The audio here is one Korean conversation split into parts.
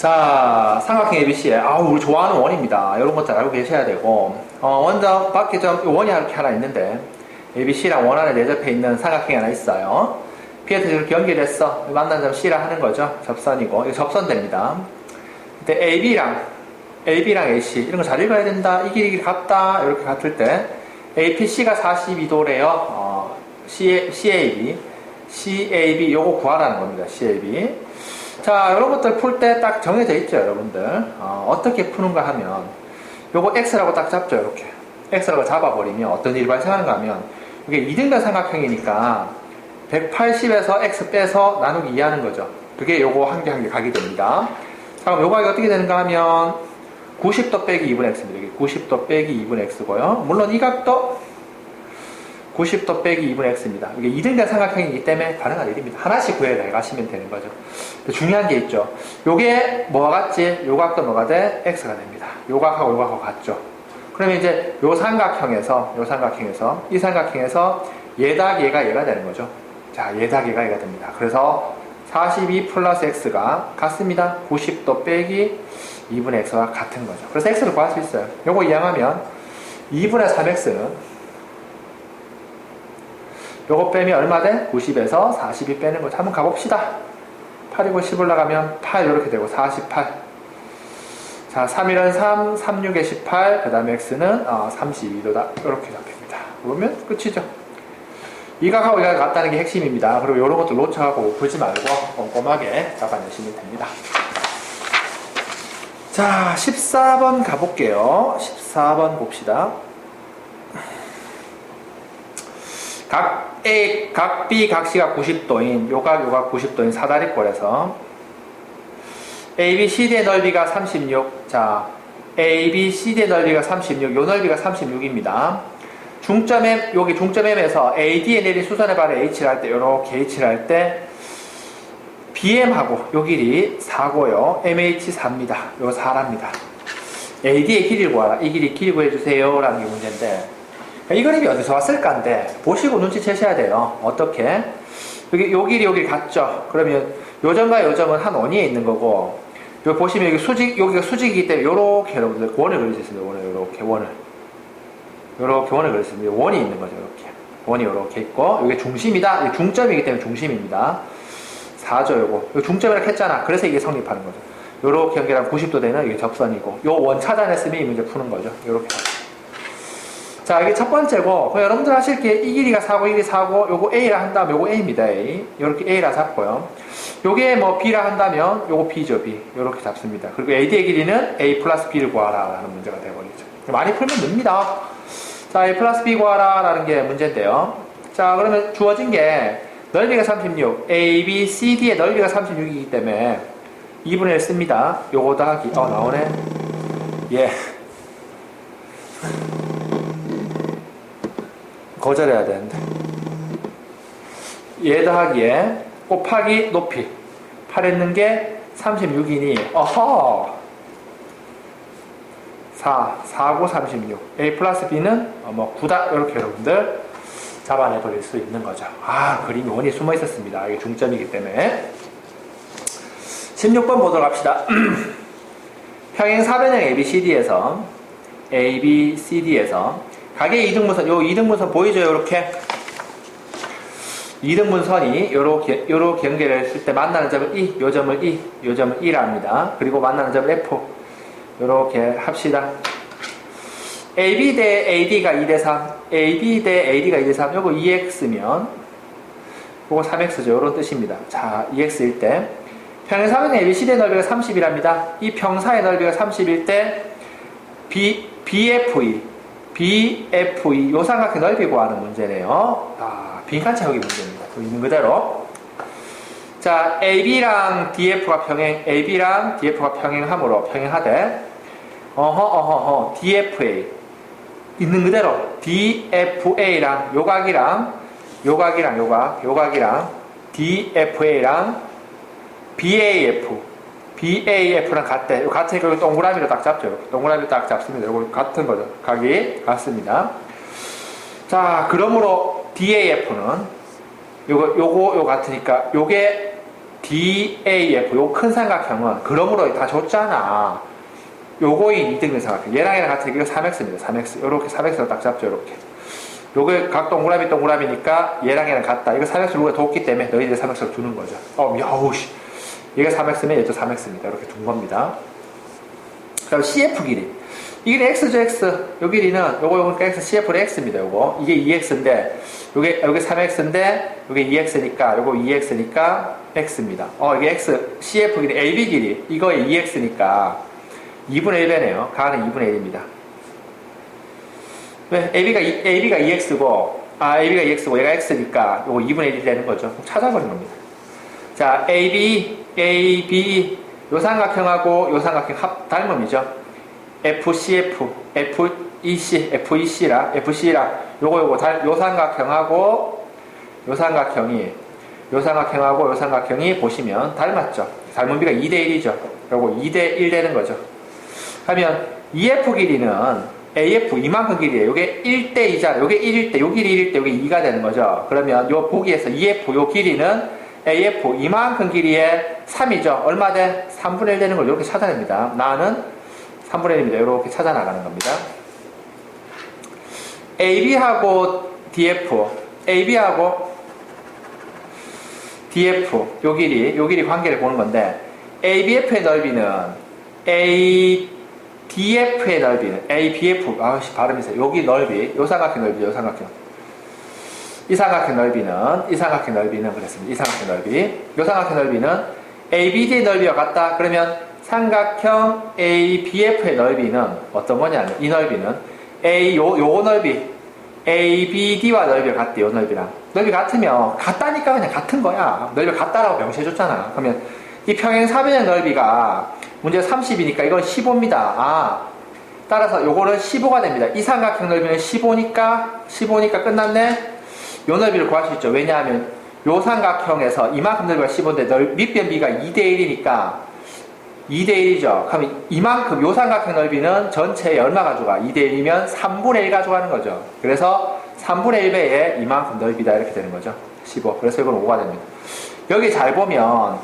자, 삼각형 ABC에, 아우, 우리 좋아하는 원입니다. 이런 것들 알고 계셔야 되고, 어, 먼저 밖에 좀 원이 이렇게 하나 있는데, ABC랑 원 안에 내접해 있는 삼각형이 하나 있어요. B한테 이렇게 연결했어. 만난 점 C라 하는 거죠. 접선이고, 이거 접선됩니다. 근데 AB랑, AB랑 AC, 이런 거 잘 읽어야 된다. 이 길이 같다. 이렇게 같을 때, APC가 42도래요. 어, C, CAB. CAB, 요거 구하라는 겁니다. CAB. 자, 이런 것들 풀 때 딱 정해져 있죠, 여러분들. 어, 떻게 푸는가 하면, 요거 X라고 딱 잡죠, 이렇게. X라고 잡아버리면 어떤 일이 발생하는가 하면, 이게 2등변 삼각형이니까, 180에서 X 빼서 나누기 2 하는 거죠. 그게 요거 한 개 한개 각이 됩니다. 자, 그럼 요거 어떻게 되는가 하면, 90도 빼기 2분 X입니다. 이게 90도 빼기 2분 X고요. 물론 이 각도 90도 빼기 2분 X입니다. 이게 2등변 삼각형이기 때문에 가능한 일입니다. 하나씩 구해야 가시면 되는 거죠. 중요한 게 있죠. 요게 뭐가 같지? 요 각도 뭐가 돼? X가 됩니다. 요 각하고 요 각하고 같죠. 그러면 이제 요 삼각형에서, 요 삼각형에서, 이 삼각형에서 얘다 얘가 얘가 되는 거죠. 자, 얘다 얘가 얘가 됩니다. 그래서 42 플러스 X가 같습니다. 90도 빼기 2분의 X와 같은 거죠. 그래서 X를 구할 수 있어요. 요거 이항하면 2분의 3X는 요거 빼면 얼마 돼? 90에서 42 빼는 거죠. 한번 가봅시다. 8이고 10 올라가면 8 이렇게 되고 48. 자, 3일은 3, 36에 18, 그 다음에 x는 어, 32도다. 이렇게 잡힙니다. 그러면 끝이죠. 이각하고 이각 같다는 게 핵심입니다. 그리고 이런 것도 놓쳐하고 보지 말고 꼼꼼하게 잡아내시면 됩니다. 자, 14번 가볼게요. 14번 봅시다. 각 A, 각 B, 각 C가 90도인 요각, 요각 90도인 사다리꼴에서 A, B, CD의 넓이가 36. 자, A, B, CD의 넓이가 36. 요 넓이가 36입니다. 중점 M, 여기 중점 M에서 AD에 내린 수선의 발을 H를 할 때, 요렇게 H를 할 때, BM하고 요 길이 4고요. MH 4입니다. 요 4랍니다. AD의 길이를 구하라. 이 길이 길이 구해주세요. 라는 게 문제인데, 이 그림이 어디서 왔을까인데, 보시고 눈치채셔야 돼요. 어떻게? 여기, 요 길이 여기 같죠? 그러면 요점과 요점은 한 원위에 있는 거고, 여기 보시면 여기 수직, 여기가 수직이기 때문에 요렇게 여러분들 원을 그릴 수 있습니다. 원을, 요렇게 원을. 요렇게 원을 있습니다. 원이 있는 거죠. 이렇게. 원이 요렇게 있고, 여기 중심이다. 이게 중점이기 때문에 중심입니다. 4죠, 요거. 요 중점이라고 했잖아. 그래서 이게 성립하는 거죠. 요렇게 연결하면 90도 되는 이게 접선이고, 요원 찾아냈으면 이 문제 푸는 거죠. 요렇게. 자, 이게 첫 번째고, 여러분들 하실 게 이 길이가 4고, 이 길이 4고, 요거 A라 한다면 요거 A입니다, A. 요렇게 A라 잡고요. 요게 뭐 B라 한다면 요거 B죠, B. 요렇게 잡습니다. 그리고 AD의 길이는 A 플러스 B를 구하라 라는 문제가 되어버리죠. 많이 풀면 됩니다. 자, A 플러스 B 구하라 라는 게 문제인데요. 자, 그러면 주어진 게 넓이가 36, A, B, C, D의 넓이가 36이기 때문에 2분의 1 씁니다. 요거 더하기, 어, 나오네. 예. 거절해야 되는데. 얘 더하기 에 곱하기 높이. 8 했는 게 36이니, 어허! 4, 4고 36. A 플러스 B는 어, 뭐 9다. 이렇게 여러분들 잡아내 버릴 수 있는 거죠. 아, 그림이 원이 숨어 있었습니다. 이게 중점이기 때문에. 16번 보도록 합시다. 평행 사변형 ABCD에서 ABCD에서 가게 이등분선, 요 이등분선 보이죠? 요렇게. 이등분선이 요렇게, 요렇게 연결했을 때 만나는 점을 E, 요 점을 E, 요 점을 E라 합니다. 그리고 만나는 점을 F. 요렇게 합시다. AB 대 AD가 2 대 3, AB 대 AD가 2 대 3, 요거 2X면, 요거 3X죠. 요런 뜻입니다. 자, 2X일 때, 평행사변의 ABCD의 넓이가 30이랍니다. 이 평사의 넓이가 30일 때, B, BFE, BFE, 요 삼각형 넓이 구하는 문제네요. 아, 빈칸 채우기 문제입니다. 그 있는 그대로. 자, AB랑 DF가 평행, AB랑 DF가 평행함으로 평행하되, 어허, 어허, 허, DFA. 있는 그대로 DFA랑 요각이랑 요각이랑 요각, 요각이랑 DFA랑 BAF, BAF랑 같대. 같으니까 동그라미로 딱 잡죠. 동그라미로 딱 잡습니다. 요거 같은 거죠. 각이 같습니다. 자, 그러므로 DAF는 요거, 요거, 요 같으니까 요게 DAF, 요 큰 삼각형은 그러므로 다 줬잖아. 요거인 이등변 삼각형. 얘랑 얘랑 게 이거 3x입니다. 3x. 요렇게 3x로 딱 잡죠. 요렇게. 요게 각 동그라미 동그라미니까 얘랑 얘랑 같다. 이거 3x를 우리가 뒀기 때문에 너희들 3x를 주는 거죠. 어, 야우, 씨. 얘가 3x면 얘도 3x입니다. 이렇게 둔 겁니다. 그다음 CF 길이. 이 길이 x죠, x. 요 길이는, 요거, 요거, x, CF는 x입니다, 요거. 이게 2x인데, 요게, 요게 3x인데, 요게 2x니까, 요거 2x니까, x입니다. 어, 이게 x, CF 길이, AB 길이. 이거에 2x니까, 2분의 1배네요. 가는 2분의 1입니다. 왜? AB가, AB가 2x고, 아, AB가 2x고, 얘가 x니까, 요거 2분의 1이 되는 거죠. 찾아버린 겁니다. 자, AB, AB, 요 삼각형하고 요 삼각형 합, 닮음이죠. FCF, FEC, FEC라, FC라, 요거 요거 달, 요 삼각형하고 요 삼각형이 요 삼각형하고 요 삼각형이 보시면 닮았죠. 닮은 비가 2대 1이죠. 요거 2대 1 되는 거죠. 하면 EF 길이는 AF 이만큼 길이에요. 요게 1대 2잖아요. 요게 1일 때, 요 길이 1일 때, 요게 2가 되는 거죠. 그러면 요 보기에서 EF 요 길이는 AF 이만큼 길이의 3이죠. 얼마 돼? 3분의 1 되는 걸 이렇게 찾아냅니다. 나는 3분의 1입니다. 이렇게 찾아 나가는 겁니다. AB하고 DF, AB하고 DF, 요 길이, 요 길이 관계를 보는 건데, ABF의 넓이는 ADF의 넓이는 ABF, 아씨 발음이 세요. 여기 넓이, 요 삼각형 넓이, 요 삼각형. 이 삼각형 넓이는, 이 삼각형 넓이는 그랬습니다. 이 삼각형 넓이. 요 삼각형 넓이는 ABD의 넓이와 같다. 그러면 삼각형 ABF의 넓이는 어떤 거냐면, 이 넓이는 A, 요, 요거 넓이, ABD와 넓이가 같대, 요 넓이랑. 넓이 같으면, 같다니까 그냥 같은 거야. 넓이 같다라고 명시해 줬잖아. 그러면 이 평행 사변의 넓이가 문제 30이니까 이건 15입니다. 아, 따라서 요거는 15가 됩니다. 이 삼각형 넓이는 15니까, 15니까 끝났네? 요 넓이를 구할 수 있죠. 왜냐하면 요 삼각형에서 이만큼 넓이가 15인데 넓, 밑변 비가 2대1이니까 2대1이죠. 그럼 이만큼 요 삼각형 넓이는 전체에 얼마 가져가? 2대1이면 3분의 1 가져가는 거죠. 그래서 3분의 1배에 이만큼 넓이다 이렇게 되는 거죠. 15. 그래서 이건 5가 됩니다. 여기 잘 보면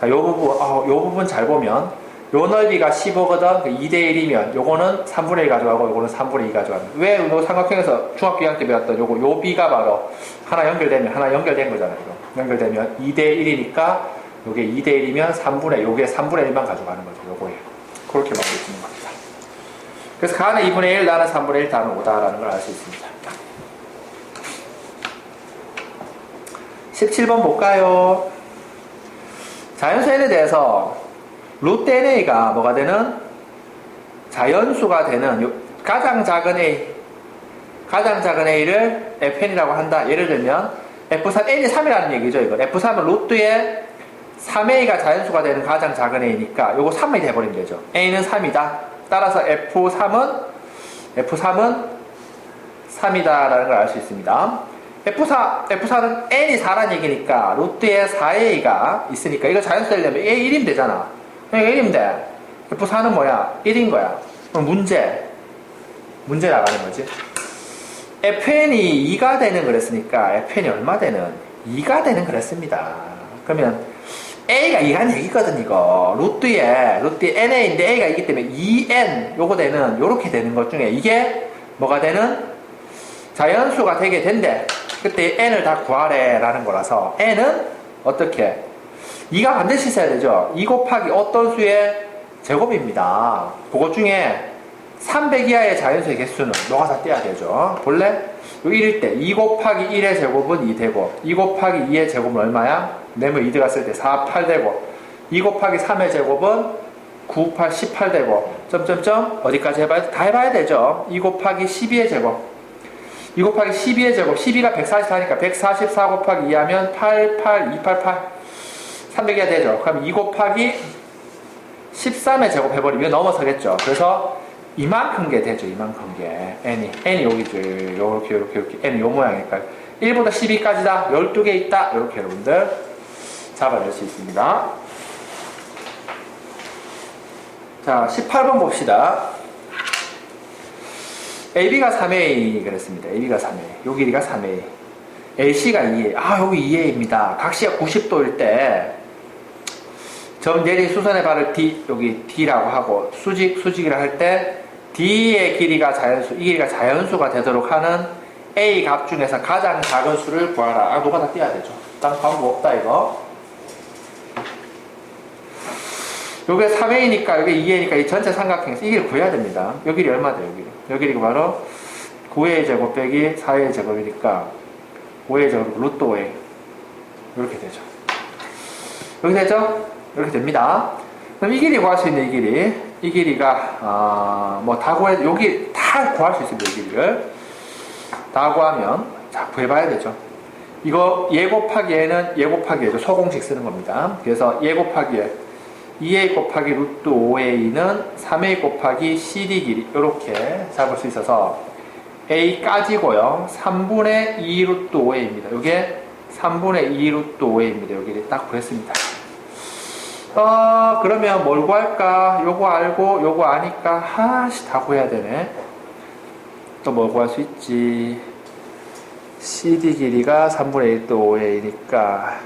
자, 요 부분, 어, 요 부분 잘 보면 요 넓이가 15거든 2대1이면 요거는 3분의 1 가져가고 요거는 3분의 2 가져가는 왜 요 삼각형에서 중학교 2학년 때 배웠던 요거 요 b가 바로 하나 연결되면 하나 연결된 거잖아요. 연결되면 2대1이니까 요게 2대1이면 3분의 요게 3분의 1만 가져가는 거죠. 요거예요. 그렇게 만들어주는 겁니다. 그래서 가는 2분의 1, 나는 3분의 1, 다는 5다라는 걸 알 수 있습니다. 17번 볼까요? 자연수 n에 대해서 루트 NA가 뭐가 되는? 자연수가 되는 요- 가장 작은 A 가장 작은 A를 FN이라고 한다. 예를 들면 F3, N이 3이라는 얘기죠. 이건 F3은 루트에 3A가 자연수가 되는 가장 작은 A니까 요거 3이 돼버리면 되죠. A는 3이다. 따라서 F3은 F3은 3이다라는 걸 알 수 있습니다. F4, F4는 N이 4라는 얘기니까 루트에 4A가 있으니까 이거 자연수 되려면 A 1이면 되잖아. 그러니까 1이면 돼. F4는 뭐야? 1인 거야. 그럼 문제. 문제 나가는 거지. FN이 2가 되는 그랬으니까 FN이 얼마 되는? 2가 되는 그랬습니다. 그러면 A가 2란 얘기거든 이거. 루트에 루트에 NA인데 A가 있기 때문에 2N 요거 되는 요렇게 되는 것 중에 이게 뭐가 되는 자연수가 되게 된대. 그때 N을 다 구하래 라는 거라서 N은 어떻게? 2가 반드시 있어야 되죠. 2 곱하기 어떤 수의 제곱입니다. 그것 중에 300 이하의 자연수의 개수는 너가 다 떼야 되죠. 본래 요 1일 때 2 곱하기 1의 제곱은 2 되고 2 곱하기 2의 제곱은 얼마야? 네모 2 들어갔을 때 4, 8 되고 2 곱하기 3의 제곱은 9, 8, 18 되고 점점점 어디까지 해봐야 다 해봐야 되죠. 2 곱하기 12의 제곱 2 곱하기 12의 제곱 12가 144니까 144 곱하기 2 하면 8, 8, 2, 8, 8 300이야 되죠. 그럼 2 곱하기 13의 제곱 해버리면 넘어서겠죠. 그래서 이만큼 게 되죠. 이만큼 게. n이. n이 여기죠. 요렇게, 요렇게, 요렇게. n이 요 모양이니까. 1보다 12까지다. 12개 있다. 이렇게 여러분들 잡아낼 수 있습니다. 자, 18번 봅시다. AB가 3A 그랬습니다. AB가 3A. 요 길이가 3A. AC가 2A. 아, 여기 2A입니다. 각시가 90도일 때 점 내리 수선의 발을 D 여기 D라고 하고 수직 수직이라 할 때 D의 길이가 자연수 이 길이가 자연수가 되도록 하는 A 값 중에서 가장 작은 수를 구하라. 아 누가 다 띄어야 되죠. 딴 방법 없다 이거. 요게 3A니까 요게 2A니까 이 전체 삼각형에서 이 길을 구해야 됩니다. 요 길이 얼마 돼요? 여기. 요 길이가 바로 9A 제곱 빼기 4A 제곱이니까 5A 제곱 루트 5A 이렇게 되죠. 이렇게 되죠? 이렇게 됩니다. 그럼 이 길이 구할 수 있는 이 길이 이 길이가 어, 뭐다 구해 여기 다 구할 수 있습니다. 이 길이를 다 구하면 자 구해봐야 되죠. 이거 예 곱하기 얘는 예 곱하기 얘죠. 소공식 쓰는 겁니다. 그래서 예 곱하기 예 2a 곱하기 루트 5a는 3a 곱하기 cd 길이 이렇게 잡을 수 있어서 a까지고요. 3분의 2 루트 5a입니다. 이게 3분의 2 루트 5a입니다. 여기를 딱 구했습니다. 어, 그러면 뭘 구할까? 요거 알고 요거 아니까 하씨 다 구해야 되네. 또뭘 구할 수 있지? CD 길이가 3분의 1또 5a니까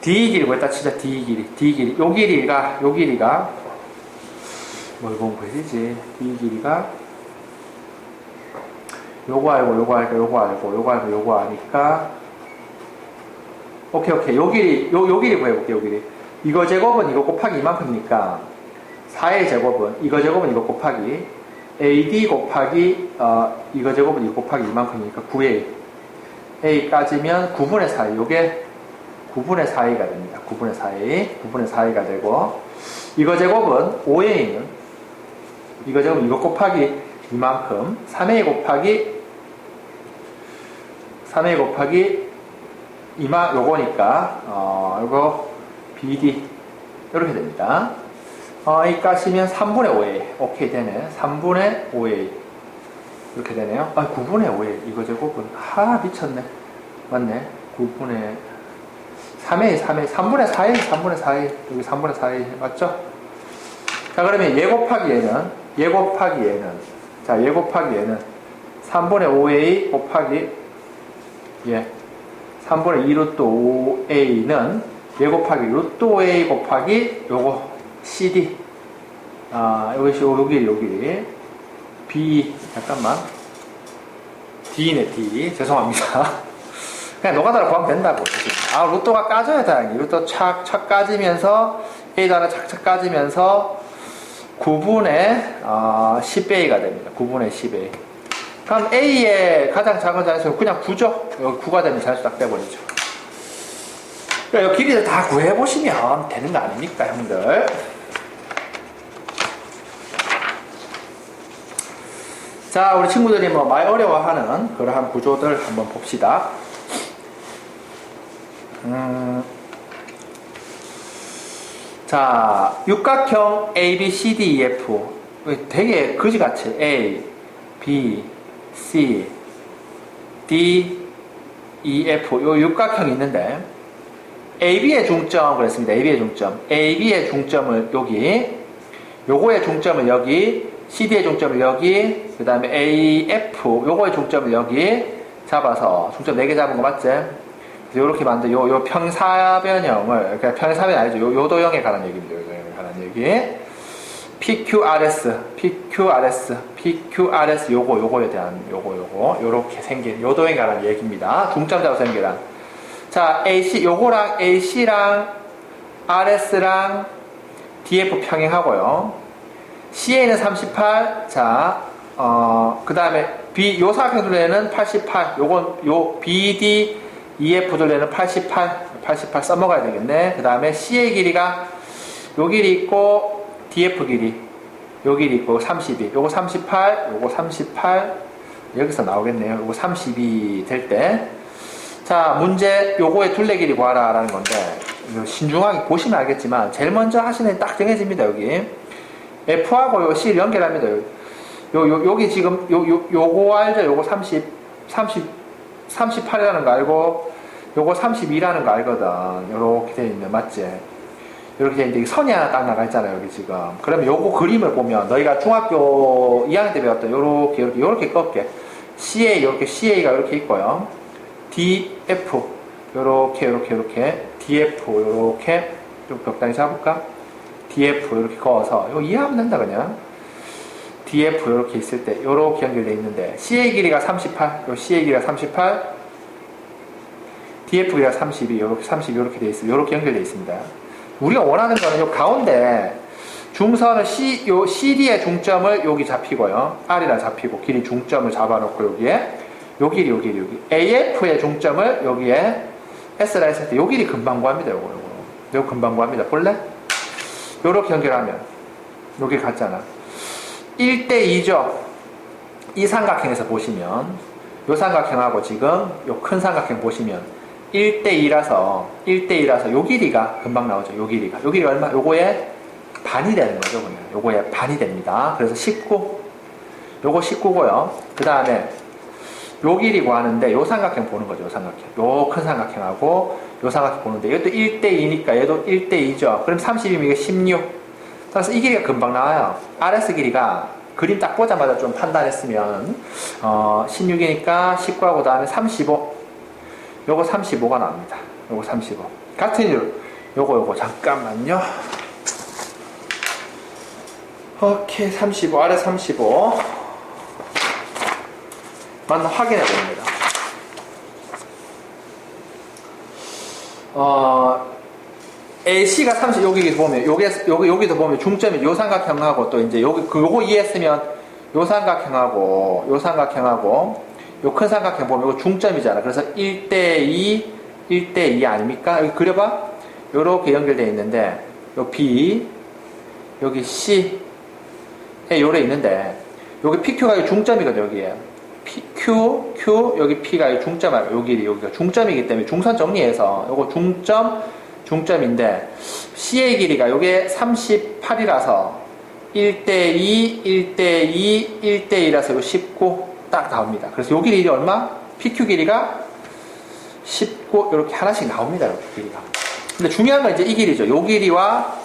D 길이 뭐였다 진짜 D 길이 D 길이 요 길이가 요 길이가 뭘 공부해야 되지? D 길이가 요거 알고 요거 알고 요거 알고 요거 알고 요거 아니까 오케이 오케이 요 길이 요, 요 길이 구해볼게요 요 길이 이거 제곱은 이거 곱하기 이만큼이니까 4의 제곱은 이거 제곱은 이거 곱하기 AD 곱하기 어, 이거 제곱은 이거 곱하기 이만큼이니까 9A A까지면 9분의 4 요게 9분의 4A가 됩니다. 9분의 4A 9분의 4A가 되고 이거 제곱은 5A는 이거 제곱은 이거 곱하기 이만큼 3A 곱하기 3A 곱하기 이마 요거니까 어 요거 BD 이렇게 됩니다. 어, 이 까시면 3분의 5A 오케이 되네. 3분의 5A 이렇게 되네요. 아 9분의 5A 이거 제곱은 하 미쳤네. 맞네. 9분의 3A 3A 3분의 4A 3분의 4A 여기 3분의 4A 맞죠? 자 그러면 예 곱하기 얘는 예 곱하기 얘는 자예 곱하기 얘는 3분의 5A 곱하기 예 3분의 2 루트 5a는 예 곱하기 루트 5a 곱하기 요거 cd 아 이것이 요기 요기. B 잠깐만. D네 d. 죄송합니다. 그냥 노가다로 구하면 된다고 아 루트가 까져야 다행히 루트 착착 까지면서 a 단어 착착 까지면서 9분의 어, 10a가 됩니다. 9분의 10a 그럼 A의 가장 작은 자연수는 그냥 9죠. 9가 되면 자연수 딱 빼버리죠. 그러니까 이 길이를 다 구해보시면 되는 거 아닙니까, 형들? 자, 우리 친구들이 뭐 많이 어려워하는 그러한 구조들 한번 봅시다. 음, 자, 육각형 A, B, C, D, E, F. 되게 거지같이 A, B, C, D, E, F 요 육각형이 있는데 AB의 중점 그랬습니다. AB의 중점. AB의 중점을 여기 요거의 중점을 여기 CD의 중점을 여기 그 다음에 AF 요거의 중점을 여기 잡아서 중점 4개 잡은 거 맞지? 이렇게 만든 요, 요 평사변형을 그러니까 평사변 아니죠. 요, 요도형에 관한 얘기입니다. 요도형에 관한 얘기. PQRS, PQRS, PQRS 요거 요거에 대한 요거 요거 요렇게 생긴 요도에 관한 얘기입니다. 중점 잡아서 연결한. 자, AC 요거랑 AC랑 RS랑 DF 평행하고요. CA는 38. 자, 어, 그 다음에 B 요 사각형 둘레는 88. 요건 요 BD EF 둘레는 88. 88 써먹어야 되겠네. 그 다음에 CA 길이가 요 길이 있고 DF 길이 요 길이 있고 32 요거 38 요거 38 여기서 나오겠네요 요거 32 될 때 자 문제 요거의 둘레 길이 구하라 라는 건데 신중하게 보시면 알겠지만 제일 먼저 하시는 딱 정해집니다 여기. F하고 요 C를 연결합니다 요, 요, 여기 지금 요, 요, 요거 알죠? 요거 30 30 38이라는 거 알고 요거 32라는 거 알거든. 요렇게 되어 있는 맞지? 이렇게 되는데 선이 하나 딱 나가 있잖아요 여기 지금. 그러면 요거 그림을 보면 너희가 중학교 2학년 때 배웠던 요렇게 요렇게 요렇게 꺾게. CA 요렇게 CA가 이렇게 있고요 DF 요렇게 요렇게 요렇게 DF 요렇게 좀 적당히 잡을까? DF 이렇게 그어서 이거 이해하면 된다 그냥. DF 이렇게 있을 때 이렇게 연결되어 있는데 C의 길이가 38, 요 C의 길이가 38, DF 길이가 32, 이렇게 30 이렇게 되어 있어, 이렇게 연결되어 있습니다. 우리가 원하는 거는 요 가운데 중선을 C, 요 CD의 중점을 여기 잡히고요. R이라 잡히고 길이 중점을 잡아놓고 여기에 요 길이 요 길이 여기 AF의 중점을 여기에 S라 했을 때 요 길이 금방 구합니다. 요거 요거 요거 금방 구합니다. 볼래? 요렇게 연결하면 여기 같잖아. 1대2죠. 이 삼각형에서 보시면 요 삼각형하고 지금 요 큰 삼각형 보시면 1대2라서 1대2라서 요 길이가 금방 나오죠. 요 길이가. 요 길이 얼마? 요거에 반이 되는 거죠. 그냥. 요거에 반이 됩니다. 그래서 19. 요거 19고요. 그 다음에 요 길이 구하는데 요 삼각형 보는 거죠. 요 삼각형. 요 큰 삼각형하고 요 삼각형 보는데 이것도 1대2니까 얘도 1대2죠. 그럼 30이면 이게 16. 그래서 이 길이가 금방 나와요. RS 길이가 그림 딱 보자마자 좀 판단했으면 어, 16이니까 19하고 다음에 35. 요거 35가 나옵니다. 요거 35. 같은 이유. 요거 요거 잠깐만요. 오케이 35 아래 35 맞나 확인해 봅니다. 어, AC가 30 여기 보면 여기 여기 여기도 보면 중점이 요 삼각형하고 또 이제 여기 그 요거 이해했으면 요 삼각형하고 요 삼각형하고 요 큰 삼각형 보면 이거 중점이잖아. 그래서 1대2 1대2 아닙니까? 여기 그려봐. 요렇게 연결되어 있는데 요 B 여기 C 에 요래 있는데 여기 PQ가 중점이거든 여기에 P, Q, Q 여기 P가 중점 여기 여기가 중점이기 때문에 중선 정리해서 요거 중점 중점인데 C의 길이가 요게 38이라서 1대2, 1대2, 1대2라서 요 19 딱 나옵니다. 그래서 요 길이 얼마? PQ 길이가 19 이렇게 하나씩 나옵니다. 이렇게 길이가. 근데 중요한 건 이제 이 길이죠. 요 길이와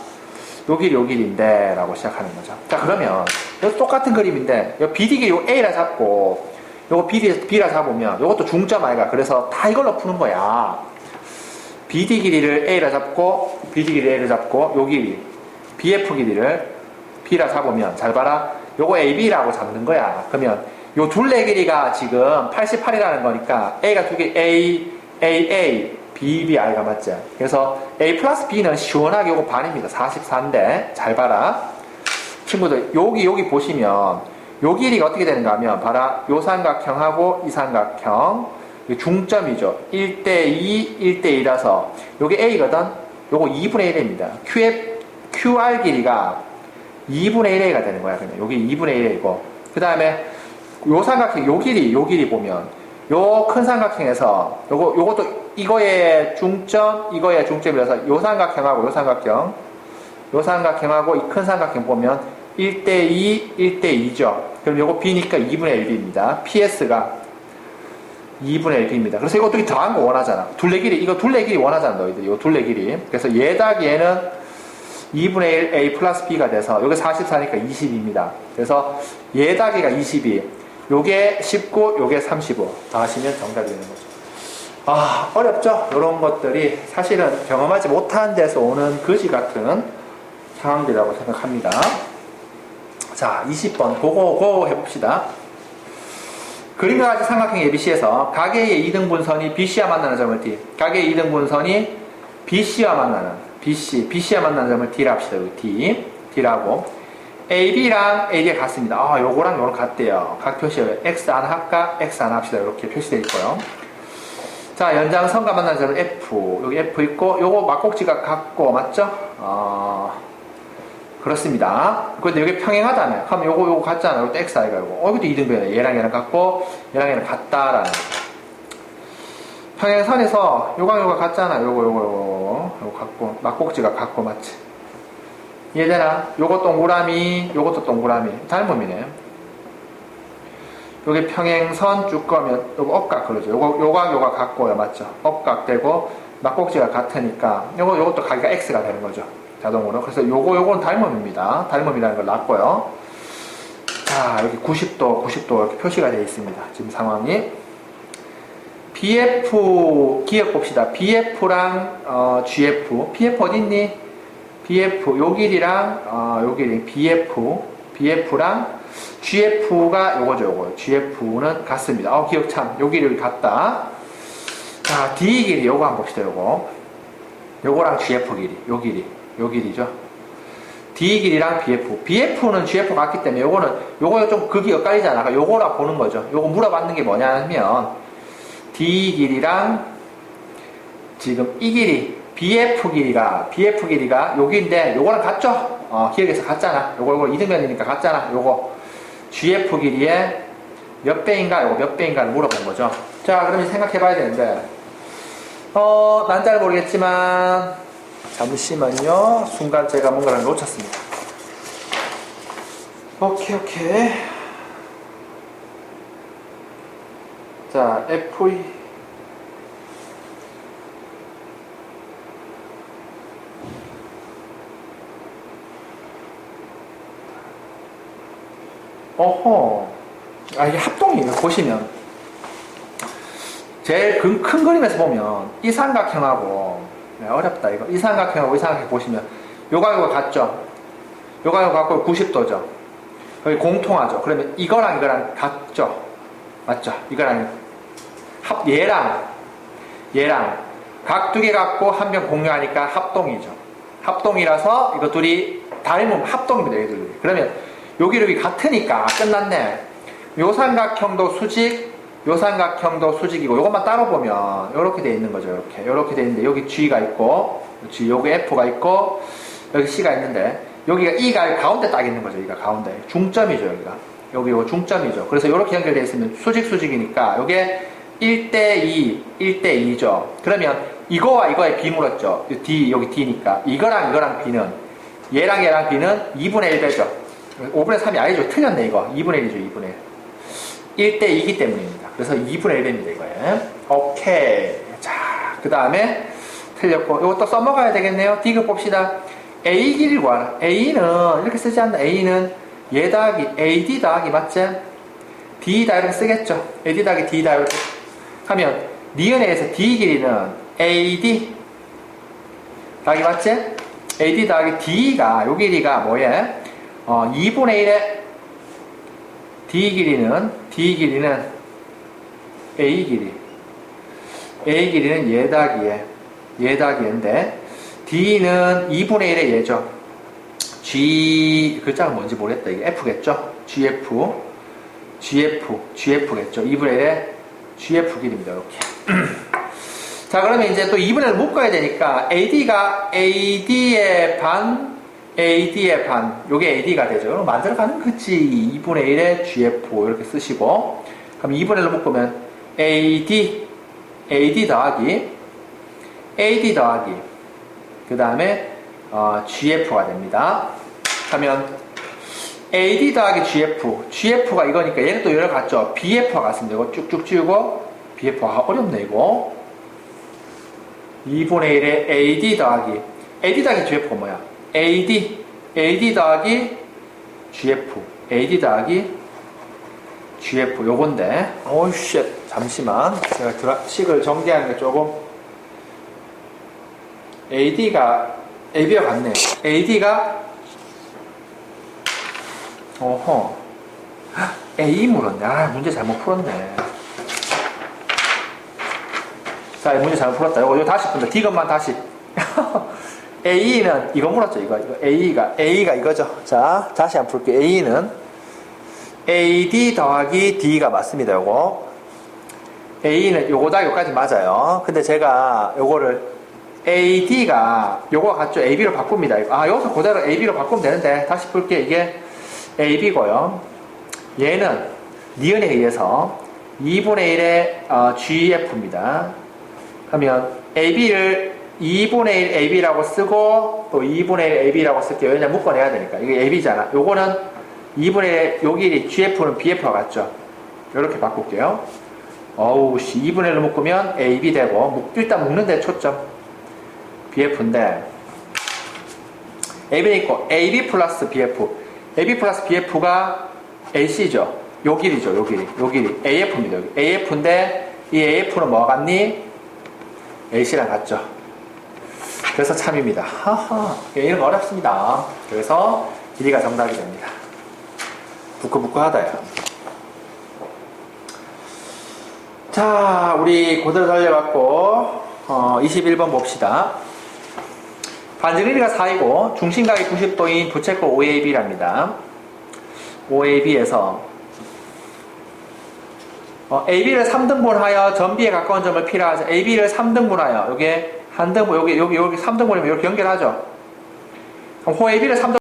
요 길이 요 길인데 라고 시작하는 거죠. 자 그러면 여기 똑같은 그림인데 요 BD 길이 요 A라 잡고 요거 BD, B라 잡으면 요것도 중점 아이가 그래서 다 이걸로 푸는 거야. BD 길이를 A라 잡고 BD 길이 A를 잡고 요 길이 BF 길이를 B라 잡으면 잘 봐라. 요거 AB라고 잡는 거야. 그러면 요 둘레 길이가 지금 88이라는 거니까 A가 두개 A, A, A, B, B, I가 맞죠? 그래서 A 플러스 B는 시원하게 요거 반입니다. 44인데 잘 봐라. 친구들 여기 여기 보시면 요 길이가 어떻게 되는가 하면 봐라. 요 삼각형하고 이 삼각형 중점이죠. 1대2, 1대2라서 요게 A거든. 요거 2분의 1입니다. QF, QR 길이가 2분의 1A가 되는 거야. 그냥 여기 2분의 1A고. 그 다음에 요 삼각형, 요 길이, 요 길이 보면 요 큰 삼각형에서 요거 요것도 이거의 중점, 이거의 중점이라서 요 삼각형하고 요 삼각형, 요 삼각형하고 이 큰 삼각형 보면 1대2, 1대2죠. 그럼 요거 B니까 2분의 1B입니다. PS가 2분의 1B입니다. 그래서 이거 어떻게 더한 거 원하잖아. 둘레 길이, 이거 둘레 길이 원하잖아, 너희들이. 이거 둘레 길이. 그래서 얘다 얘는 2분의 1 A 플러스 B가 돼서 여기 44니까 20입니다. 그래서 얘다기가 22. 요게 19, 요게 35. 다 하시면 정답이 되는 거죠. 아, 어렵죠? 이런 것들이 사실은 경험하지 못한 데서 오는 거지 같은 상황들이라고 생각합니다. 자, 20번. 그거, 그거 해봅시다. 그림과 같이 삼각형 ABC에서 가계의 2등분선이 BC와 만나는 점을 D. 가계의 2등분선이 BC와 만나는 BC, BC와 만나는 점을 D라 합시다. 여기 D. D라고. AB랑 AD가 같습니다. 아, 요거랑 요거랑 같대요. 각 표시에 X 안 할까? X 안 합시다. 이렇게 표시되어 있고요. 자, 연장선과 만나는 점은 F. 여기 F 있고, 요거 막꼭지가 같고, 맞죠? 어, 그렇습니다. 근데 여기 평행하다며. 그럼 요거, 요거 같잖아. 요것도 X 아이가 요거. 어, 이것도 2등변이야. 얘랑 얘랑 같고, 얘랑 얘랑 같다라는 거. 평행선에서 요강 요가 같잖아. 요거, 요거, 요거. 요거 같고, 막꼭지가 같고, 맞지? 이해되나? 요거 동그라미, 요것도 동그라미. 닮음이네. 요게 평행선 쭉 가면 요거 억각 그러죠. 요거 요각 요각 같고요. 맞죠? 억각 되고 막꼭지가 같으니까 요거 요것도 가기가 x가 되는 거죠. 자동으로. 그래서 요거 요거는 닮음입니다. 닮음이라는 걸 놨고요. 자, 여기 90도, 90도 이렇게 표시가 되어 있습니다. 지금 상황이. BF 기억 봅시다. BF랑 어, GF. BF 어디 있니? BF 요 길이랑 어, 요 길이 BF BF랑 GF가 요거죠 요거 GF는 같습니다. 어 기억 참 요 길이 같다. 자 D 길이 요거 한번 봅시다 요거 요거랑 GF 길이 요 길이 요 길이죠. D 길이랑 BF BF는 GF 같기 때문에 요거는 요거 좀 극이 엇갈리잖아. 그러니까 요거라 보는 거죠. 요거 물어봤는 게 뭐냐면 D 길이랑 지금 이 길이 BF 길이가 BF 길이가 여기인데 요거랑 같죠? 어, 기억에서 같잖아. 요거 요거 이등변이니까 같잖아. 요거 GF 길이의 몇 배인가 요거 몇 배인가를 물어본 거죠. 자, 그러면 생각해 봐야 되는데 어, 난 잘 모르겠지만 잠시만요. 순간 제가 뭔가를 놓쳤습니다. 오케이, 오케이. 자, FE 어허. 아, 이게 합동이에요. 보시면. 제일 큰, 큰 그림에서 보면 이 삼각형하고 네, 어렵다 이거 이 삼각형하고 이 삼각형 보시면 요가 요가 같죠? 요가 요가 같고 90도죠. 거기 공통하죠. 그러면 이거랑 이거랑 같죠? 맞죠? 이거랑 합 얘랑 얘랑 각 두 개 갖고 한 병 공유하니까 합동이죠. 합동이라서 이거 둘이 닮으면 합동입니다. 얘들이. 그러면 여기 여기 같으니까 끝났네. 요 삼각형도 수직, 요 삼각형도 수직이고 요것만 따로 보면 이렇게 돼 있는 거죠. 이렇게 이렇게 돼 있는데 여기 G가 있고, G 여기 F가 있고 여기 C가 있는데 여기가 E가 가운데 딱 있는 거죠. 여기가 가운데 중점이죠. 여기가 여기 요 중점이죠. 그래서 이렇게 연결되어 있으면 수직 수직이니까 요게 1대2, 1대2죠. 그러면 이거와 이거의 B 물었죠. D, 여기 D니까. 이거랑 이거랑 B는, 얘랑 얘랑 B는 2분의 1배죠. 5분의 3이 아니죠. 틀렸네, 이거. 2분의 1이죠, 2분의 1. 1대2기 때문입니다. 그래서 2분의 1배입니다, 이거에. 오케이. 자, 그 다음에 틀렸고, 이것도 써먹어야 되겠네요. D급 봅시다. A 길이를 구하라. A는, 이렇게 쓰지 않나? A는 얘 더하기, AD 더하기, 맞지? D다 이렇게 쓰겠죠. AD 더하기 D다 이렇게. 하면, 니은에서 D 길이는 AD 더하기 맞지? AD 더하기 D가 요 길이가 뭐예? 어, 2분의 1의 D 길이는 D 길이는 A 길이 A 길이는 얘 더하기 얘, 얘 더하기 얘인데 D는 2분의 1의 얘죠. G 글자가 뭔지 모르겠다. 이게 F겠죠? GF GF GF겠죠. 2분의 1의 GF 길입니다. 이렇게. 자, 그러면 이제 또 2분의 1을 묶어야 되니까 AD가 AD의 반, AD의 반, 요게 AD가 되죠. 그럼 만들어가는 거지. 2분의 1의 GF 이렇게 쓰시고 그럼 2분의 1로 묶으면 AD, AD 더하기 AD 더하기 그 다음에 어, GF가 됩니다. 하면 AD 더하기 GF, GF가 이거니까 얘는 또 여러 같죠. BF와 같습니다. 이거 쭉쭉 지우고 BF가 어렵네 이거. 2분의 1의 AD 더하기 AD 더하기 GF가 뭐야? AD AD 더하기 GF AD 더하기 GF 요건데 오쉣 잠시만 제가 드라, 식을 정리하는 게 조금 AD가 AB와 같네요 AD가 어허 A 물었네 아 문제 잘못 풀었네 자, 이 문제 잘못 풀었다. 이거, 다시 푼다. D것만 다시. A는, 이거 물었죠, 이거. 이거 A가, A가 이거죠. 자, 다시 한번 풀게요. A는 AD 더하기 D가 맞습니다, 요거. A는 요거다, 요까지 맞아요. 근데 제가 요거를 AD가 요거 같죠? AB로 바꿉니다. 아, 여기서 그대로 AB로 바꾸면 되는데, 다시 풀게. 이게 AB고요. 얘는 니은에 의해서 2분의 1의 어, GF입니다. 하면 AB를 2분의 1 AB라고 쓰고 또 2분의 1 AB라고 쓸게요. 왜냐면 묶어내야 되니까. 이게 AB잖아. 요거는 2분의 1 여기 GF는 BF와 같죠. 이렇게 바꿀게요. 어우 씨 2분의 1로 묶으면 AB 되고 묶, 일단 묶는데 초점 BF인데 AB는 있고 AB 플러스 BF AB 플러스 BF가 AC죠. 요 길이죠. 요 길이. 요 길이. AF입니다. 여기. AF인데 이 AF는 뭐가 같니? AC랑 같죠. 그래서 참입니다. 하하. 예, 이런 거 어렵습니다. 그래서 길이가 정답이 됩니다. 부끄부끄하다야. 자, 우리 고대로 달려갖고, 어, 21번 봅시다. 반지 길이가 4이고, 중심각이 90도인 부채꼴 OAB랍니다. OAB에서, 어, AB를 3등분하여 전비에 가까운 점을 필요하죠. AB를 3등분하여, 요게 한 등분, 여기, 여기, 여기 3등분이면 이렇게 연결하죠. 그럼 호 AB를 3등